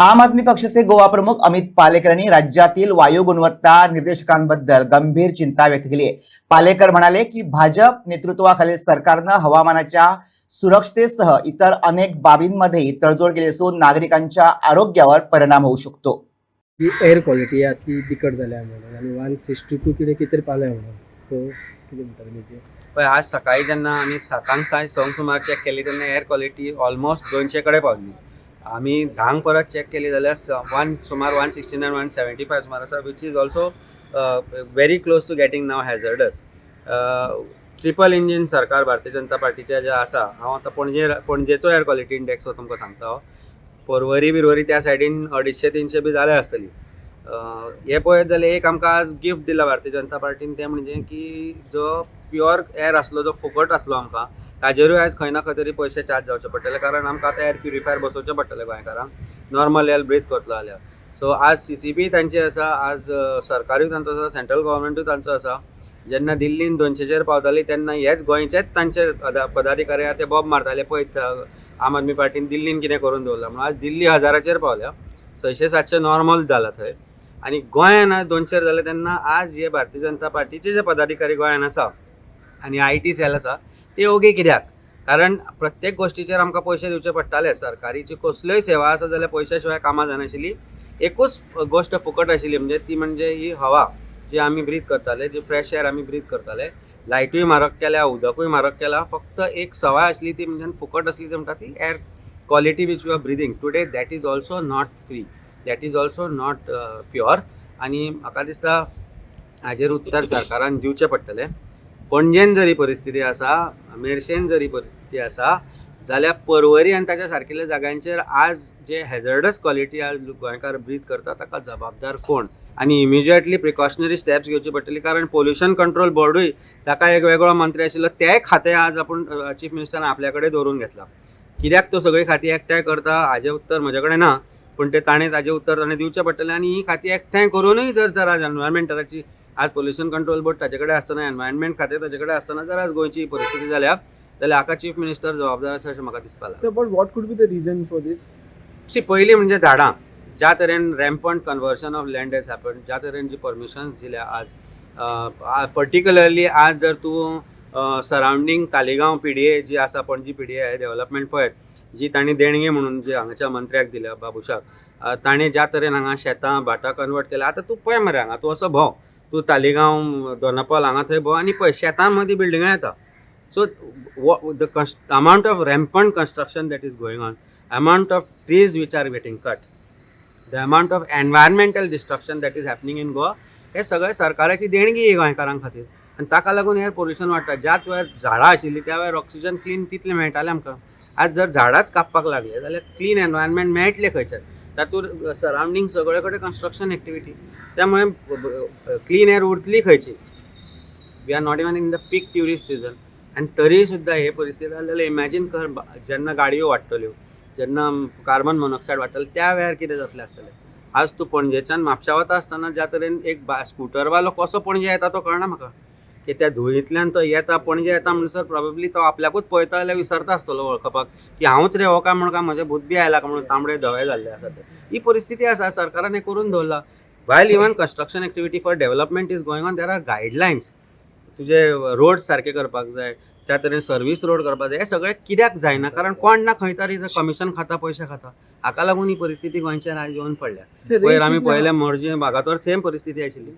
आम आदमी पक्षाचे गोवा प्रमुख अमित पालेकर यांनी राज्यातील वायू गुणवत्ता निर्देशकांबद्दल गंभीर चिंता व्यक्त केली आहे. पालेकर म्हणाले की भाजप नेतृत्वाखालील सरकारनं हवामानाच्या सुरक्षतेसह इतर अनेक बाबींमध्ये तडजोड केली असून नागरिकांच्या आरोग्यावर परिणाम होऊ शकतो. ती एअर क्वॉलिटी आहा ती बिकट जाल्या म्हणून आनी वन सिक्स्टी टू कितें कितें पावल्या म्हणून सो कितें म्हणटा तुमी ते? पळय आज सकाळी जेन्ना आमी सातांक साय संक सुमार चॅक केली तेन्ना एअर क्वॉलिटी ऑलमोस्ट दोनशे कडेन पावली. आमी धांक परत चॅक केली जाल्यार वन सुमार one sixty nine one seventy five सुमार आसा which is also very close to getting now hazardous triple engine सरकार भारतीय जनता पार्टीचे जे आसा हांव आतां पणजे पणजेचो एअर क्वॉलिटी इंडेक्स हो तुमकां सांगता हांव परवरी बिरवरी त्या सायडीन अडिचशे तिनशे बी जाले आसतली. हे पळयत जाल्यार एक आमकां आज गिफ्ट दिला भारतीय जनता पार्टीन तें म्हणजे की जो प्युअर एअर आसलो जो फुकट आसलो आमकां ताजेरूय आयज खंय ना खंय तरी पयशे चार्ज जावचे पडटले. कारण आमकां आतां एअर प्युरिफायर बसोवचे पडटले गोंयकारांक नॉर्मल एअर ब्रीथ करतलो जाल्यार सो आज सी सी बी तांची आसा आज सरकारूय तांचो आसा सेंट्रल गव्हर्मेंटूय तांचो आसा. जेन्ना दिल्लीन दोनशेचेर पावताली तेन्ना हेच गोंयचेच तांचे पदा- पदाधिकारी आहा ते बॉब मारताले पळय आम आदमी पार्टीन दिल्लीन कितें करून दवरलां. म्हणून आज दिल्ली हजाराचेर पावल्या. सयशे सातशे नॉर्मल जाला थंय. आनी गोंयान आज दोनशेर जाले तेन्ना आज हे भारतीय जनता पार्टीचे जे पदाधिकारी गोंयान आसा आनी आय टी सेल आसा ते योग्य कित्याक कारण प्रत्येक गोश्टीचेर आमकां पयशे दिवचे पडटाले. सरकारीची कसल्योय सेवा आसा जाल्यार पयशा शिवाय कामां जानाशिल्ली एकूच गोश्ट फुकट आशिल्ली म्हणजे ती म्हणजे ही हवा जी आमी ब्रीथ करताले जी फ्रेश एअर आमी ब्रीथ करताले. लायटूय म्हारग केल्या उदकूय म्हारग केला. फक्त एक सवाय आसली ती म्हणजे फुकट आसली ती म्हणटा ती air quality which you are breathing today that is also not free that is also not pure आनी म्हाका दिसता हाजेर उत्तर सरकारान दिवचें पडटलें. पणजेन जरी परिस्थिती आसा मेर्शेन जरी परिस्थिती आसा जाल्यार पर्वरी आनी ताच्या सारकिल्ल्या जाग्यांचेर आज जे हॅझर्डस क्वॉलिटी आज गोंयकार ब्रीथ करता ताका जबाबदार कोण? आनी इमिजिएटली प्रिकॉशनरी स्टेप्स घेवची पडटली कारण पोल्युशन कंट्रोल बोर्डूय जाका एक वेगळो मंत्री आशिल्लो तेंय खातें आज आपूण चीफ मिनिस्टरान आपल्या कडेन दवरून घेतला. कित्याक तो सगळीं खाती एकठांय करता हाजें उत्तर म्हजे कडेन ना पूण ते ताणें ताजें उत्तर ताणें दिवचें पडटलें आनी ही खातीं एकठांय करूनय जर जर आज एनवायरमेंटलाची आज पोल्युशन कंट्रोल बोर्ड ताचे कडेन आसतना एनवायरमेंट खातें ताचे कडेन आसतना जर आज गोंयची परिस्थिती जाल्या जाल्यार हाका चीफ मिनिस्टर जबाबदार आसा अशें म्हाका दिसपा लागला So, but what could be the reason for this? See पयलीं म्हणजे झाडां. ज्या तरेन rampant conversion of land as happen ज्या तरेन जी परमिशन्स दिल्या आज पर्टिक्युलरली आज जर तूं सरावंडींग तालिगांव पिडये जी आसा पणजी पिडये हे डेव्हलपमेंट पळयत जी तांणी देणगी म्हणून जी हांगाच्या मंत्र्याक दिल्या बाबुशाक ताणें ज्या तरेन हांगा शेतां भाटां कन्वर्ट केल्या आतां तूं पळय मरे हांगा तूं असो भोव. तूं तालिगांव दोनापावल हांगा थंय भोंव आनी पळय शेतां मदीं बिल्डिंगां येता so the amount of rampant construction that is going on amount of trees which are getting cut the amount of environmental destruction that is happening in Goa हे सगळे सरकाराची देणगी गोंयकारां खातीर. आनी ताका लागून एअर पोल्युशन वाडटा ज्या वेळार झाडां आशिल्लीं त्या वेळार ऑक्सिजन क्लीन तितलें मेळटालें आमकां. आज जर झाडांच कापपाक लागले जाल्यार क्लीन एनवायरमेंट मेळटलें खंयचे तातूंत सरावंडींग सगळे कडेन कन्स्ट्रक्शन एक्टिविटी त्यामुळे क्लीन एअर उरतली खंयची we are not even in the peak tourist season आनी तरी सुद्दां हे परिस्थिती जाल्यार इमॅजीन कर जेन्ना गाडयो वाडटल्यो जेन्ना कार्बन मोनॉक्सायड वाडटलें त्या वेळार कितें जातलें आसतलें आज तूं पणजेच्यान म्हापशा वता आसतना ज्या तरेन एक बा स्कुटरवालो कसो पणजे येता तो कळना म्हाका की त्या धुळींतल्यान तो येता पणजे येता म्हणसर प्रॉबेबली तो आपल्याकूच पळयता जाल्यार विसरता आसतलो वळखपाक की हांवूच रे हो काय म्हणून काय म्हजें भूत बी आयला काय म्हणून तांबडे धवे जाल्ले आसा ते. ही परिस्थिती आसा सरकारान हें करून दवरला while even construction activity for development is going on there are guidelines तुजे रोड सारके करपाक जाय त्या तरेन सर्वीस रोड करपाक जाय हे सगळें कित्याक जायना? कारण कोण ना खंय तरी कमिशन खाता पयशे खाता. हाका लागून ही परिस्थिती गोंयचेर आज येवन पडल्या. पयर आमी पळयलें मर्जी भागातोर सेम परिस्थिती आशिल्ली.